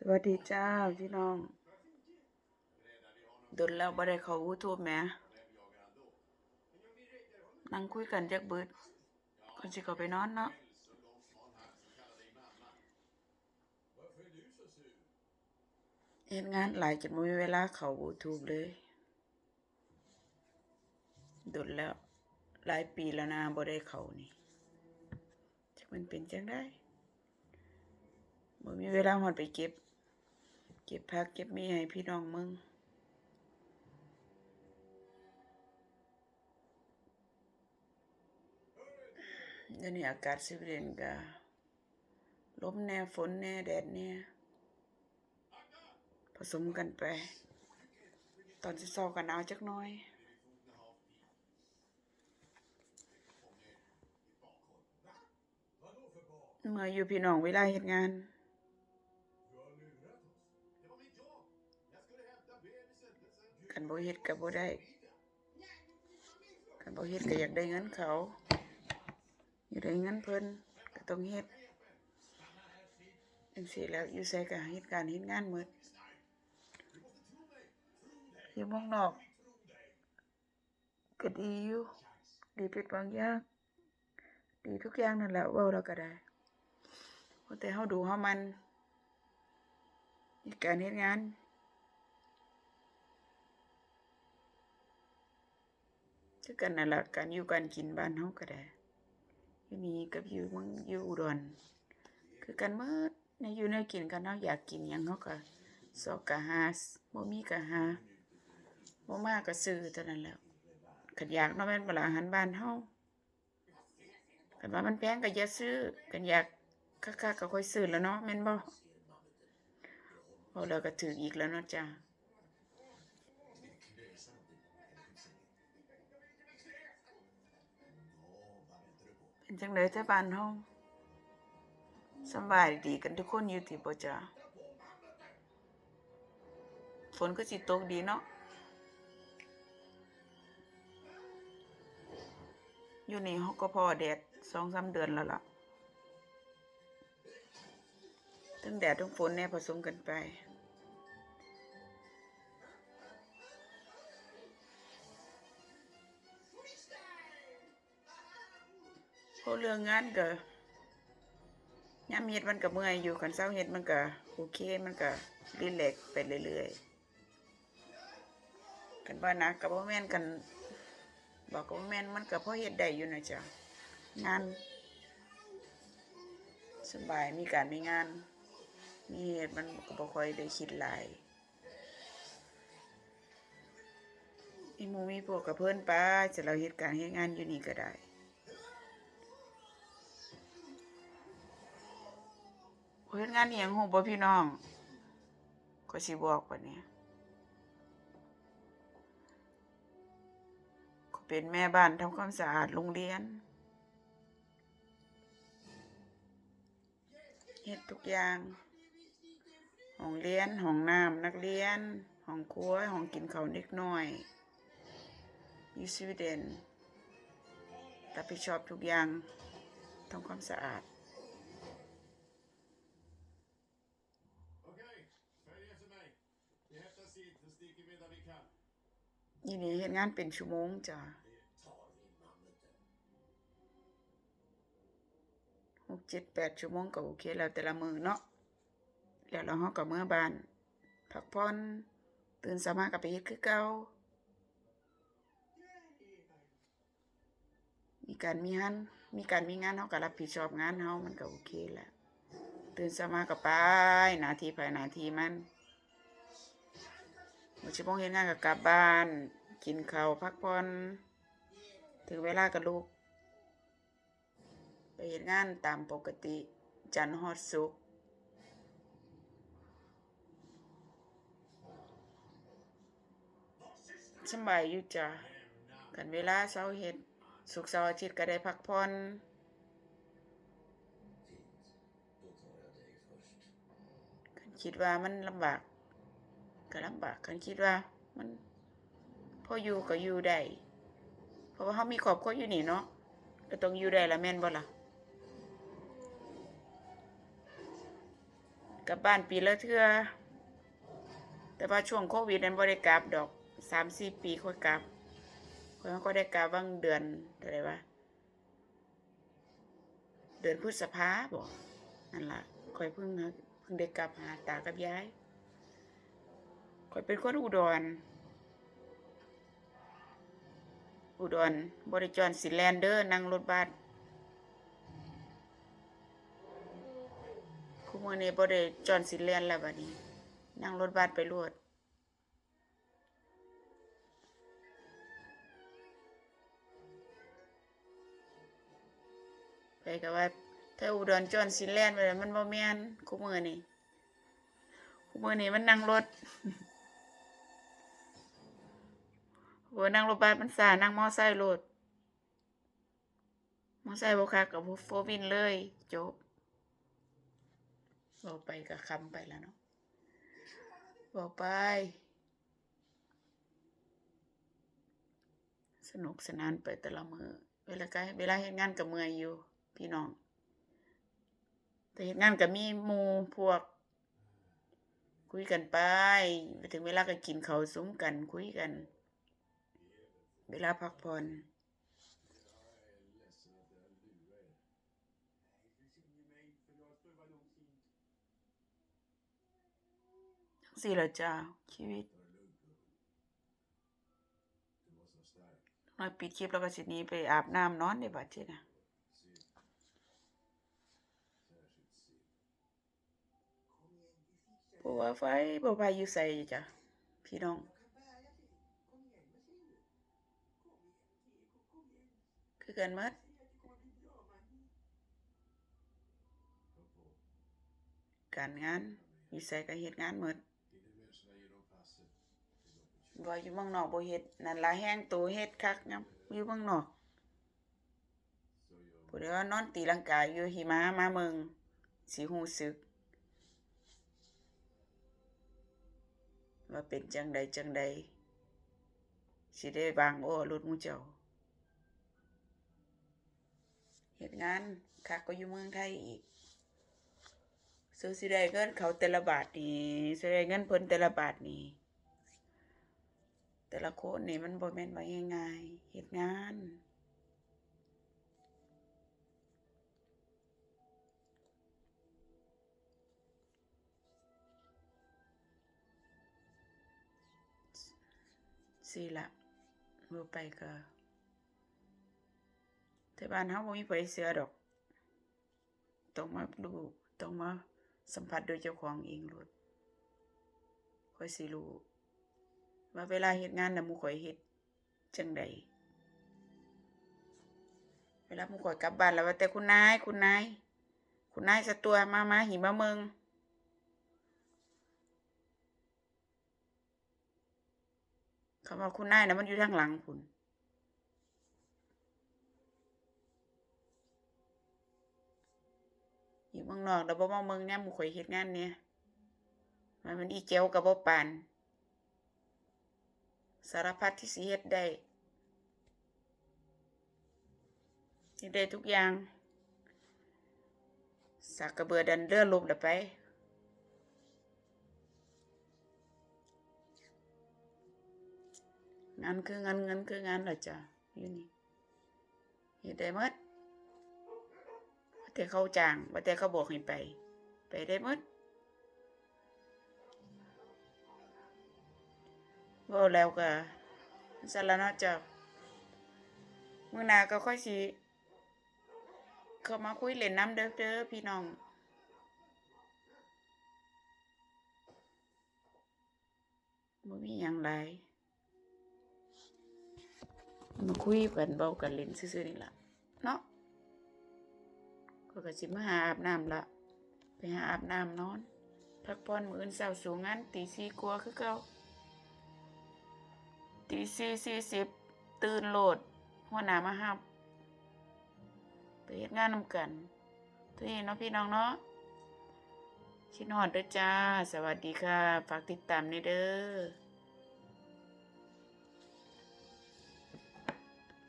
สวัสดีจ้าพี่น้องดนแล้วบ่ได้เขา YouTube แหมนั่งคุยกันจักเบิดก่อนสิเขาไปนอนเนาะเฮ็ดงานหลายจนบ่มีเวลาเขา YouTube เลยดนแล้ว หลายปีแล้วนะบ่ได้เขานี่จักมันเป็นจังได๋บ่มีเวลาฮอดไปเก็บ เก็บผักเก็บมีให้พี่น้องมึงเดี๋ยวนี้อากาศสวีเดนก็ลมแน่ฝนแน่แดดแน่ผสมกันไป ตอนสิเช้าก็หนาวจักน่อยเมื่ออยู่พี่น้องเวลาเฮ็ดงาน กันบ่เฮ็ดก็บ่ได้กันบ่เฮ็ดก็อยากได้เงินเขาอยากได้เงินเพิ่นก็ต้องเฮ็ดจังซี่แล้วอยู่ไสก็เฮ็ดการเฮ็ดงานหมดอยู่มองนอกก็ดีอยู่ดีเป็นบางอย่างดีทุกอย่างนั่นแหละเว้าแล้วก็ได้แต่เฮาดูเฮามันในการเฮ็ดงาน คือกันนั่นล่ะการอยู่การกินบ้านเฮาก็ได้อยู่นี่กับอยู่เมืองอยู่อุดรคือกันหมดในอยู่ในกินกันเฮาอยากกินหยังเฮาก็สอกก็หาบ่มีก็หาบ่มาก็ซื้อเท่านั้นแหล้วคันอยากเนาะแม่นบ่ล่ะอาหารบ้านเฮาคันว่ามันแพงก็อย่าซื้อคันอยากคักๆก็ค่อยซื้อแล้วเนาะแม่นบ่พอแล้วก็ถึกอีกแล้วเนาะจ้า เป็นจังได๋แต่บ้านเฮาสบายดีกันทุกคนอยู่ติบ่จ้าฝนก็สิตกดีเนาะอยู่นี่เฮาก็พอแดด2-3เดือนแล้วล่ะทั้งแดดทั้งฝนแน่ผสมกันไป พราะเรื่องงานก็ยามเฮ็ดมันก็เมื่อยอยู่คันเช้าเฮ็ดมันก็โอเคมันก็รีแลกไปเรื่อยๆกันว่าหนักก็บ่แม่นกัน บอกก็บ่แม่นมันก็พอเฮ็ดได้อยู่นะจ๊ะงานสบายมีการมีงาน มีเฮ็ดมันก็บ่ค่อยได้คิดหลายมีมูมีพวกกับเพิ่อนไปจะเราเฮ็ดการเฮ็ดงานอยู่นี่ก็ได้ เฮ็ดงานอีหยังฮู้บ่พี่น้องก็สิบอกบัดนี้ก็เป็นแม่บ้านทำความสะอาดโรงเรียนเฮ็ดทุกอย่างห้องเรียนห้องน้ำนักเรียนห้องครัวห้องกินข้าวเด็กน้อยยู่สวีเดนรับผิดชอบทุกอย่างทำความสะอาด ยี่นี่เฮ็ดงานเป็นชั่วโมงจ้ะหกเจ็ดแปดชั่วโมงก็โอเคแล้วแต่ละมือเนาะแล้วเราเฮาก็เมื่อบานพักผ่อนตื่นสามารถก็ไปเฮ็ดคือเก่ามีการมีงานมีการมีงานเฮาก็รับผิดชอบงานเฮามันก็โอเคแหละตื่นสามารถก็ไปหนาทีภายหนาทีมัน มื้อชั่วโมงเฮ็ดงานก็กลับบ้าน กินข้าวพักผ่อนถึงเวลาก็ลุกไปเฮ็ดงานตามปกติ จันทร์ฮอดศุกสบายอยู่จ้ะกันเวลาเช้าเฮ็ดศุกร์เสาร์อาทิตย์ก็ได้พักผ่อนคิดว่ามันลำบาก ก็ลำบากคันคิดว่า มันพออยู่ก็อยู่ได้เพราะว่าเฮามีครอบครัวอยู่นี่เนาะก็ต้องอยู่ได้ละแม่นบ่ล่ะกลับบ้านปีละเทื่อแต่ว่าช่วงโควิดนั้นบ่ได้กลับดอกสามสี่ปีค่อยกลับค่อยก็ได้กลับบ้างเดือนอะไรวะเดือนพฤษภาบ่นั่นล่ะค่อยเพิ่งเพิ่งได้กลับหาตากับยาย ค่อยเป็นคนอุดร อุดร บริจรสิแลนเดอร์นั่งรถบัสคุมือนี้บริจรสิแลนแล้วบัดนี้ นั่งรถบัสไปรวดไปกับว่าถ้าอุดรจรสิแลนไปมันบ่แม่นคุมือนี้คุมือนี้มันนั่งรถ อ้นั่งรถบัสมันสานั่งมอไซค์รถมอไซค์บคักกับโฟวินเลยจบบอกไปกับคำไปแล้วเนาะบอกไป สนุกสนานไปแต่ละมือเวลาใก็เวลาเฮ็ดงานกับเมื่อยอยู่ พี่น้อง แต่เฮ็ดงานกับมีมูพวก คุยกันไปไปถึงเวลาก็กินข้าวซุ้มกันคุยกัน เวลาพักผ่อนทั้งสี่ละจ้าชีวิตน้อยปิดคลิปแล้วก็สิหนี้ไปอาบน้ำนอนได้บัดเจ้นะเพราะว่าไฟบ่พาอยู่ใส่จ้ะพี่น้อง คือกันหมัดการงานอยู่ใส่ก็เฮ็ดงานหมดบ่อยู่เมืองนอกบ่เฮ็ดนั่นละแห้งโตเฮ็ดคักงับอยู่เมืองนอกผู้ใดว่านอนตีลังกาอยู่หิมะมาเมืองสิฮู้สึกว่าเป็นจังใดจังใดสิได้วางโอ้รถมูเจ้า เหตุงานคักก็อยู่เมืองไทยอีกซื้อสิได้เงินเขาแต่ละบาทนี่สิได้เงินเพิ่นแต่ละบาทนี่แต่ละคนนี่มันบ่แม่นว่าง่ายๆเหตุงานสิละบ่ไปก็ แต่บ้านเฮาบ่มีไผเสือดอก ต้องมาดู ต้องมาสัมผัสโดยเจ้าของเองโลดค่อยสิรู้ว่าเวลาเฮ็ดงานน่ะหมู่ข่อยเฮ็ดจังใดเวลาหมู่ข่อยกลับบ้านแล้วว่าแต่คุณนาย คุณนาย คุณนายสะตัวมามาหิมาเมืองคำว่าคุณนายนะมันอยู่ทางหลังคุณ อยู่ เมืองนอกแล้วบ่มาเมืองเนี่ยหมู่ข่อยเฮ็ดงานเนี่ยมันมันอีเจียวกับบ่ปาน สารพัดที่สิเฮ็ดได้เฮ็ดได้ทุกอย่างสากกระเบือดันเรื่อลบละไปงานคืองานเงินคืองานเหรอจ้ะอยู่นี่เฮ็ดได้หมด แต่เขาจ้างว่าแต่เขาบอกให้ไป ไปได้หมดว่าแล้วก็สารนาะเจ้ามื้อหน้าก็ค่อยสิเขามาคุยเล่นน้ำเด้อเด้อพี่น้องบ่มีหยังหลายมาคุยกันเบากันเล่นซื่อๆนี่ล่ะเนาะ ก็ก็สิมาหาอาบน้ำละไปหาอาบน้ำนอน พักผ่อนมื้ออื่นเช้าสู่งานตีสี่กว่าคือเก่าตีสี่สี่สิบตื่นโหลด หัวหน้ามาหับไปเฮ็ดงานนำกันทุกทีเนาะพี่น้องเนาะคิดฮอดเด้อจ้า สวัสดีค่ะ ฝากติดตามในเด้อ